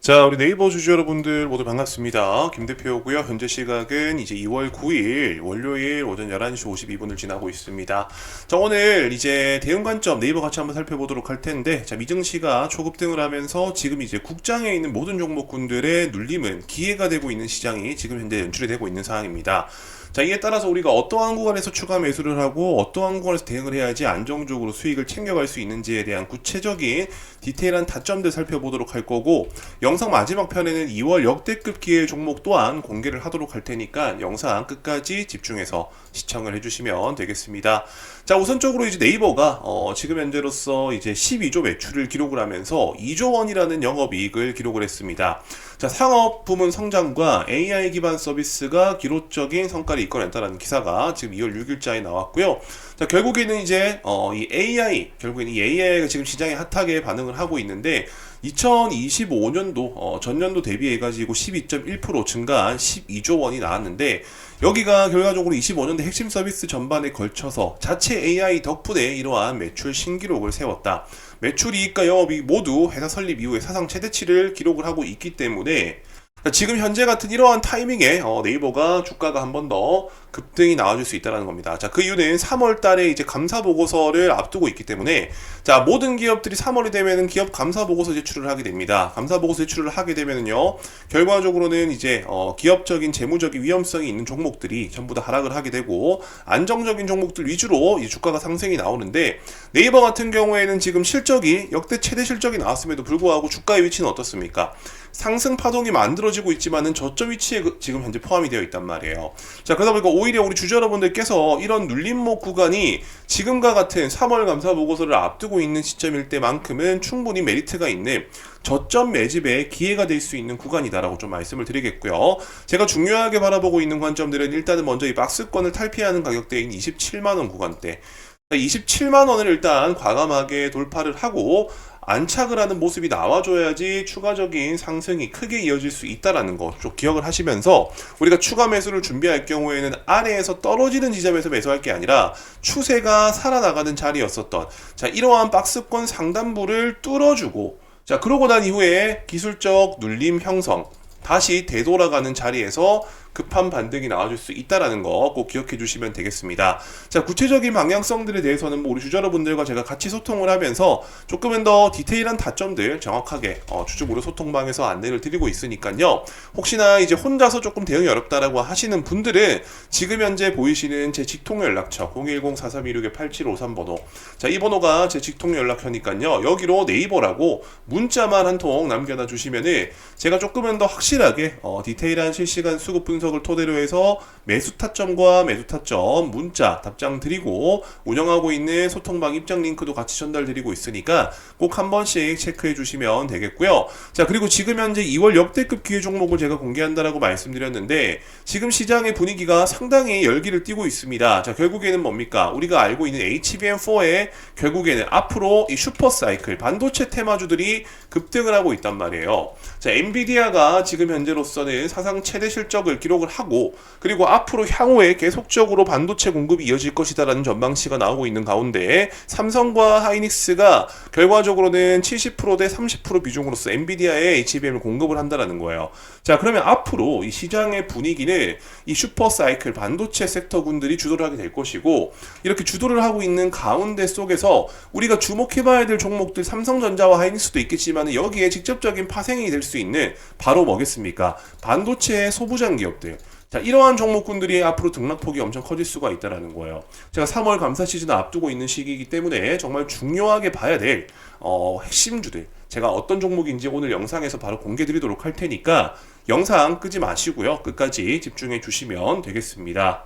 자, 우리 네이버 주주 여러분들 모두 반갑습니다. 김 대표고요. 현재 시각은 이제 2월 9일 월요일 오전 11시 52분을 지나고 있습니다. 자, 오늘 이제 대응 관점 네이버 같이 한번 살펴보도록 할 텐데, 자, 미증시가 초급등을 하면서 지금 이제 국장에 있는 모든 종목군들의 눌림은 기회가 되고 있는 시장이 지금 현재 연출이 되고 있는 상황입니다. 자, 이에 따라서 우리가 어떠한 구간에서 추가 매수를 하고 어떠한 구간에서 대응을 해야지 안정적으로 수익을 챙겨갈 수 있는지에 대한 구체적인 디테일한 타점들 살펴보도록 할 거고 영상 마지막 편에는 2월 역대급 기회 종목 또한 공개를 하도록 할 테니까 영상 끝까지 집중해서 시청을 해주시면 되겠습니다. 자, 우선적으로 이제 네이버가 어, 지금 현재로서 이제 12조 매출을 기록을 하면서 2조 원이라는 영업이익을 기록을 했습니다. 자, 상업 부문 성장과 AI 기반 서비스가 기록적인 성과를 이끌어냈다는 기사가 지금 2월 6일자에 나왔고요. 자, 결국에는 이제 어, 이 AI, 결국에는 이 AI가 지금 시장에 핫하게 반응을 하고 있는데 2025년도 어, 전년도 대비해 가지고 12.1% 증가한 12조 원이 나왔는데 여기가 결과적으로 25년도 핵심 서비스 전반에 걸쳐서 자체 AI 덕분에 이러한 매출 신기록을 세웠다. 매출 이익과 영업이익 모두 회사 설립 이후에 사상 최대치를 기록을 하고 있기 때문에 지금 현재 같은 이러한 타이밍에 어, 네이버가 주가가 한 번 더 급등이 나와줄 수 있다는 겁니다. 자, 그 이유는 3월 달에 이제 감사 보고서를 앞두고 있기 때문에 자, 모든 기업들이 3월이 되면은 기업 감사 보고서 제출을 하게 됩니다. 감사 보고서 제출을 하게 되면은요. 결과적으로는 이제 어, 기업적인 재무적인 위험성이 있는 종목들이 전부 다 하락을 하게 되고 안정적인 종목들 위주로 이 주가가 상승이 나오는데 네이버 같은 경우에는 지금 실적이 역대 최대 실적이 나왔음에도 불구하고 주가의 위치는 어떻습니까? 상승 파동이 만들어지고 있지만은 저점 위치에 그- 지금 현재 포함이 되어 있단 말이에요. 자, 그러다 보니까 오히려 우리 주주 여러분들께서 이런 눌림목 구간이 지금과 같은 3월 감사 보고서를 앞두고 있는 시점일 때만큼은 충분히 메리트가 있는 저점 매집의 기회가 될 수 있는 구간이다라고 좀 말씀을 드리겠고요. 제가 중요하게 바라보고 있는 관점들은 일단은 먼저 이 박스권을 탈피하는 가격대인 27만 원 구간대. 27만 원을 일단 과감하게 돌파를 하고 안착을 하는 모습이 나와줘야지 추가적인 상승이 크게 이어질 수 있다라는 거 좀 기억을 하시면서 우리가 추가 매수를 준비할 경우에는 아래에서 떨어지는 지점에서 매수할 게 아니라 추세가 살아나가는 자리였었던 자 이러한 박스권 상단부를 뚫어주고 자 그러고 난 이후에 기술적 눌림 형성 다시 되돌아가는 자리에서 급한 반등이 나와줄 수 있다라는 거 꼭 기억해 주시면 되겠습니다. 자, 구체적인 방향성들에 대해서는 뭐 우리 주주 여러분들과 제가 같이 소통을 하면서 조금은 더 디테일한 다점들 정확하게 어, 무료 소통방에서 안내를 드리고 있으니까요. 혹시나 이제 혼자서 조금 대응이 어렵다라고 하시는 분들은 지금 현재 보이시는 제 직통 연락처 010-4326-8753번호 자, 이 번호가 제 직통 연락처니까요. 여기로 네이버라고 문자만 한 통 남겨놔 주시면은 제가 조금은 더 확실하게 어, 디테일한 실시간 수급 분석 을 토대로 해서 매수 타점과 매수 타점 문자 답장 드리고 운영하고 있는 소통방 입장 링크도 같이 전달 드리고 있으니까 꼭 한 번씩 체크해 주시면 되겠고요. 자, 그리고 지금 현재 2월 역대급 기회 종목을 제가 공개한다라고 말씀드렸는데 지금 시장의 분위기가 상당히 열기를 띠고 있습니다. 자, 결국에는 뭡니까? 우리가 알고 있는 HBM4의 결국에는 앞으로 이 슈퍼 사이클 반도체 테마주들이 급등을 하고 있단 말이에요. 자, 엔비디아가 지금 현재로서는 사상 최대 실적을 기록을 하고 그리고 앞으로 향후에 계속적으로 반도체 공급이 이어질 것이다라는 전망치가 나오고 있는 가운데 삼성과 하이닉스가 결과적으로는 70%대 30% 비중으로서 엔비디아에 HBM을 공급을 한다라는 거예요. 자, 그러면 앞으로 이 시장의 분위기는 이 슈퍼 사이클 반도체 섹터군들이 주도를 하게 될 것이고 이렇게 주도를 하고 있는 가운데 속에서 우리가 주목해봐야 될 종목들 삼성전자와 하이닉스도 있겠지만 여기에 직접적인 파생이 될 수 있는 바로 뭐겠습니까? 반도체 소부장 기업 들. 자, 이러한 종목군들이 앞으로 등락폭이 엄청 커질 수가 있다라는 거예요. 제가 3월 감사 시즌을 앞두고 있는 시기이기 때문에 정말 중요하게 봐야 될 어, 핵심주들. 제가 어떤 종목인지 오늘 영상에서 바로 공개 드리도록 할 테니까 영상 끄지 마시고요. 끝까지 집중해 주시면 되겠습니다.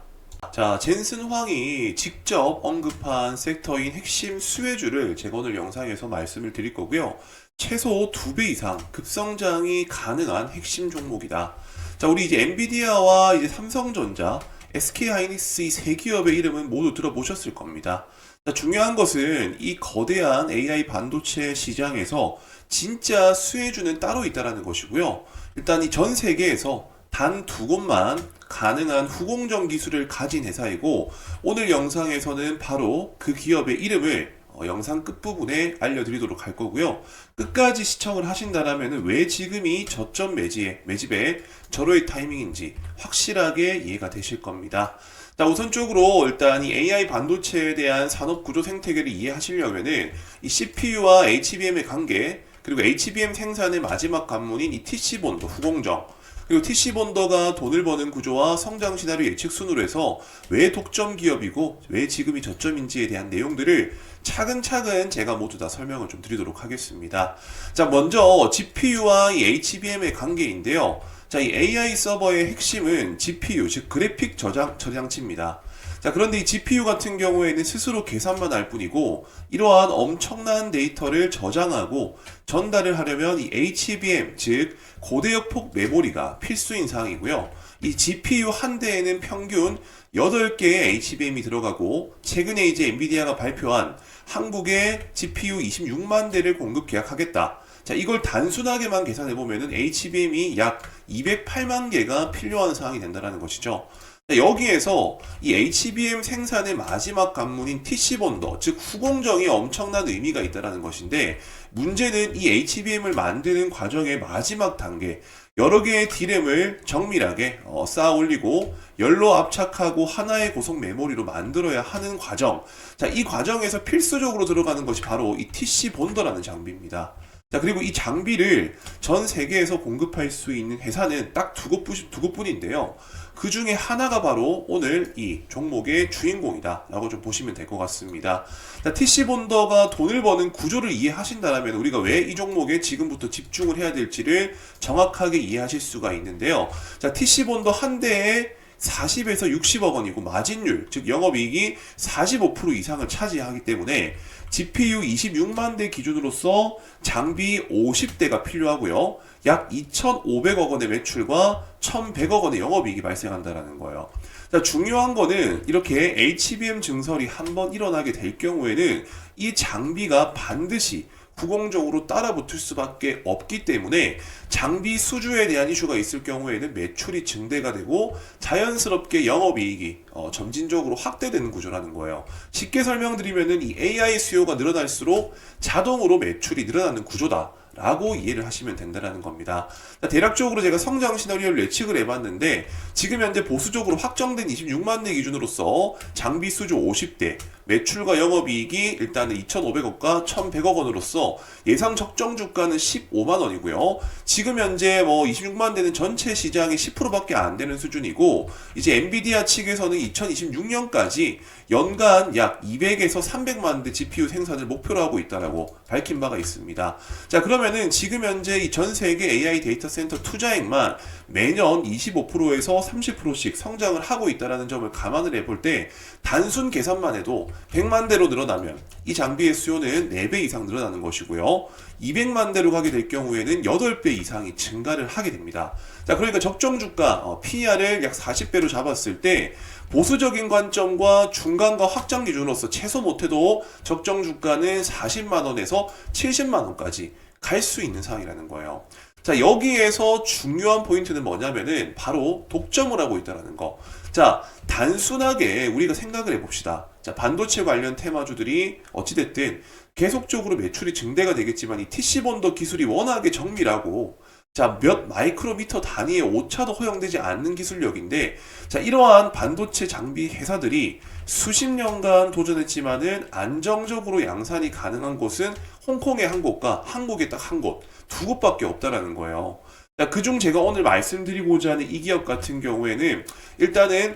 자, 젠슨 황이 직접 언급한 섹터인 핵심 수혜주를 제가 오늘 영상에서 말씀을 드릴 거고요. 최소 2배 이상 급성장이 가능한 핵심 종목이다. 자, 우리 이제 엔비디아와 이제 삼성전자, SK 하이닉스 이 세 기업의 이름은 모두 들어보셨을 겁니다. 자, 중요한 것은 이 거대한 AI 반도체 시장에서 진짜 수혜주는 따로 있다라는 것이고요. 일단 이 전 세계에서 단 두 곳만 가능한 후공정 기술을 가진 회사이고 오늘 영상에서는 바로 그 기업의 이름을 어, 영상 끝부분에 알려드리도록 할 거고요. 끝까지 시청을 하신다면 왜 지금이 저점 매집의, 매집의 절호의 타이밍인지 확실하게 이해가 되실 겁니다. 자, 우선적으로 일단 이 AI 반도체에 대한 산업 구조 생태계를 이해하시려면은 이 CPU와 HBM의 관계, 그리고 HBM 생산의 마지막 관문인 이 TC 본도 후공정, 그리고 TC 본더가 돈을 버는 구조와 성장 시나리오 예측 순으로 해서 왜 독점 기업이고 왜 지금이 저점인지에 대한 내용들을 차근차근 제가 모두 다 설명을 좀 드리도록 하겠습니다. 자, 먼저 GPU와 이 HBM의 관계인데요. 자, 이 AI 서버의 핵심은 GPU, 즉 그래픽 저장 저장치입니다. 자, 그런데 이 GPU 같은 경우에는 스스로 계산만 할 뿐이고 이러한 엄청난 데이터를 저장하고 전달을 하려면 이 HBM, 즉 고대역 폭 메모리가 필수인 사항이고요. 이 GPU 한 대에는 평균 8개의 HBM이 들어가고 최근에 이제 엔비디아가 발표한 한국에 GPU 26만 대를 공급 계약하겠다. 자, 이걸 단순하게만 계산해 보면은 HBM이 약 208만 개가 필요한 상황이 된다는 것이죠. 자, 여기에서 이 HBM 생산의 마지막 관문인 TC 본더, 즉 후공정이 엄청난 의미가 있다는 것인데 문제는 이 HBM을 만드는 과정의 마지막 단계, 여러 개의 D램을 정밀하게 어, 쌓아 올리고 열로 압착하고 하나의 고속 메모리로 만들어야 하는 과정. 자, 이 과정에서 필수적으로 들어가는 것이 바로 이 TC 본더라는 장비입니다. 자, 그리고 이 장비를 전 세계에서 공급할 수 있는 회사는 딱 두 곳, 두 곳뿐인데요. 그 중에 하나가 바로 오늘 이 종목의 주인공이다. 라고 좀 보시면 될 것 같습니다. 자, TC 본더가 돈을 버는 구조를 이해하신다면 우리가 왜 이 종목에 지금부터 집중을 해야 될지를 정확하게 이해하실 수가 있는데요. 자, TC 본더 한 대에 40에서 60억 원이고 마진율, 즉 영업이익이 45% 이상을 차지하기 때문에 GPU 26만 대 기준으로서 장비 50대가 필요하고요. 약 2,500억 원의 매출과 1,100억 원의 영업이익이 발생한다는 거예요. 자, 중요한 거는 이렇게 HBM 증설이 한번 일어나게 될 경우에는 이 장비가 반드시 후공적으로 따라붙을 수밖에 없기 때문에 장비 수주에 대한 이슈가 있을 경우에는 매출이 증대가 되고 자연스럽게 영업이익이 어, 점진적으로 확대되는 구조라는 거예요. 쉽게 설명드리면은 이 AI 수요가 늘어날수록 자동으로 매출이 늘어나는 구조다. 라고 이해를 하시면 된다는 겁니다. 자, 대략적으로 제가 성장 시나리오를 예측을 해봤는데 지금 현재 보수적으로 확정된 26만 대 기준으로서 장비 수주 50대, 매출과 영업이익이 일단은 2,500억과 1,100억 원으로서 예상 적정 주가는 15만 원이고요. 지금 현재 뭐 26만 대는 전체 시장의 10%밖에 안 되는 수준이고 이제 엔비디아 측에서는 2026년까지 연간 약 200에서 300만 대 GPU 생산을 목표로 하고 있다라고 밝힌 바가 있습니다. 자, 그러면은 지금 현재 이 전 세계 AI 데이터 센터 투자액만 매년 25%에서 30%씩 성장을 하고 있다라는 점을 감안을 해볼 때 단순 계산만 해도 100만 대로 늘어나면 이 장비의 수요는 4배 이상 늘어나는 것이고요. 200만 대로 가게 될 경우에는 8배 이상이 증가를 하게 됩니다. 자, 그러니까 적정 주가 어, PER을 약 40배로 잡았을 때 보수적인 관점과 중간과 확장 기준으로서 최소 못해도 적정 주가는 40만 원에서 70만 원까지 갈 수 있는 상황이라는 거예요. 자, 여기에서 중요한 포인트는 뭐냐면은 바로 독점을 하고 있다는 거. 자, 단순하게 우리가 생각을 해봅시다. 자, 반도체 관련 테마주들이 어찌됐든 계속적으로 매출이 증대가 되겠지만 이 TC 본더 기술이 워낙에 정밀하고 자, 몇 마이크로미터 단위의 오차도 허용되지 않는 기술력인데, 자, 이러한 반도체 장비 회사들이 수십 년간 도전했지만은 안정적으로 양산이 가능한 곳은 홍콩의 한 곳과 한국의 딱 한 곳, 두 곳밖에 없다라는 거예요. 자, 그중 제가 오늘 말씀드리고자 하는 이 기업 같은 경우에는 일단은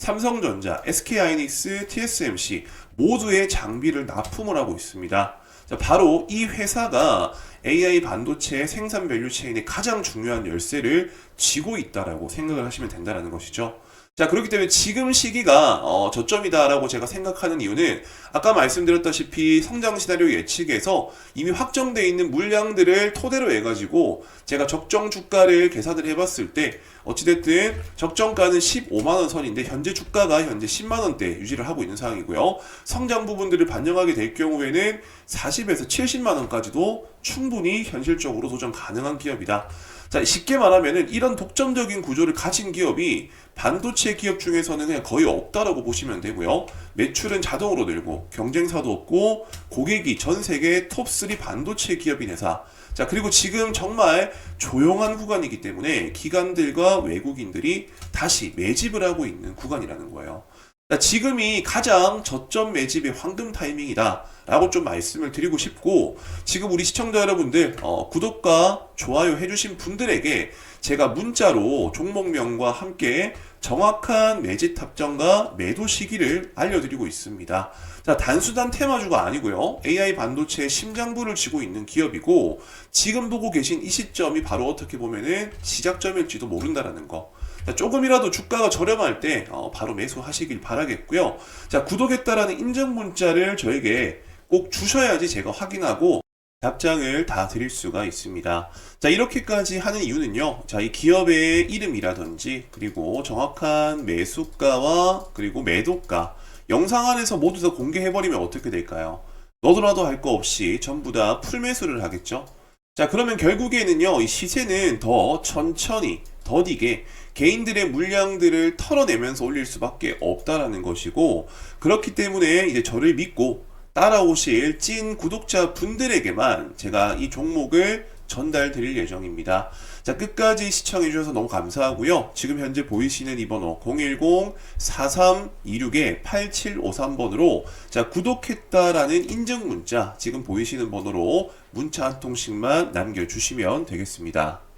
삼성전자, SK하이닉스, TSMC 모두의 장비를 납품을 하고 있습니다. 자, 바로 이 회사가 AI 반도체 생산 밸류 체인의 가장 중요한 열쇠를 쥐고 있다라고 생각을 하시면 된다는 것이죠. 자, 그렇기 때문에 지금 시기가 어, 저점이다라고 제가 생각하는 이유는 아까 말씀드렸다시피 성장 시나리오 예측에서 이미 확정되어 있는 물량들을 토대로 해가지고 제가 적정 주가를 계산을 해봤을 때 어찌됐든 적정가는 15만원 선인데 현재 주가가 현재 10만원대 유지를 하고 있는 상황이고요. 성장 부분들을 반영하게 될 경우에는 40에서 70만원까지도 충분히 현실적으로 도전 가능한 기업이다. 자, 쉽게 말하면은 이런 독점적인 구조를 가진 기업이 반도체 기업 중에서는 그냥 거의 없다라고 보시면 되고요. 매출은 자동으로 늘고 경쟁사도 없고 고객이 전 세계 톱3 반도체 기업인 회사. 자, 그리고 지금 정말 조용한 구간이기 때문에 기관들과 외국인들이 다시 매집을 하고 있는 구간이라는 거예요. 자, 지금이 가장 저점 매집의 황금 타이밍이다. 라고 좀 말씀을 드리고 싶고, 지금 우리 시청자 여러분들, 어, 구독과 좋아요 해주신 분들에게 제가 문자로 종목명과 함께 정확한 매집 탑정과 매도 시기를 알려드리고 있습니다. 자, 단순한 테마주가 아니고요. AI 반도체의 심장부를 쥐고 있는 기업이고, 지금 보고 계신 이 시점이 바로 어떻게 보면은 시작점일지도 모른다라는 거. 자, 조금이라도 주가가 저렴할 때 어, 바로 매수하시길 바라겠고요. 자, 구독했다라는 인증 문자를 저에게 꼭 주셔야지 제가 확인하고 답장을 다 드릴 수가 있습니다. 자, 이렇게까지 하는 이유는요. 자, 이 기업의 이름이라든지 그리고 정확한 매수가와 그리고 매도가 영상 안에서 모두 다 공개해버리면 어떻게 될까요? 너도나도 할 거 없이 전부 다 풀매수를 하겠죠? 자, 그러면 결국에는요, 이 시세는 더 천천히, 더디게 개인들의 물량들을 털어내면서 올릴 수밖에 없다라는 것이고, 그렇기 때문에 이제 저를 믿고 따라오실 찐 구독자 분들에게만 제가 이 종목을 전달 드릴 예정입니다. 자, 끝까지 시청해주셔서 너무 감사하고요. 지금 현재 보이시는 이 번호 010-4326-8753번으로 자, 구독했다라는 인증 문자 지금 보이시는 번호로 문자 한 통씩만 남겨주시면 되겠습니다.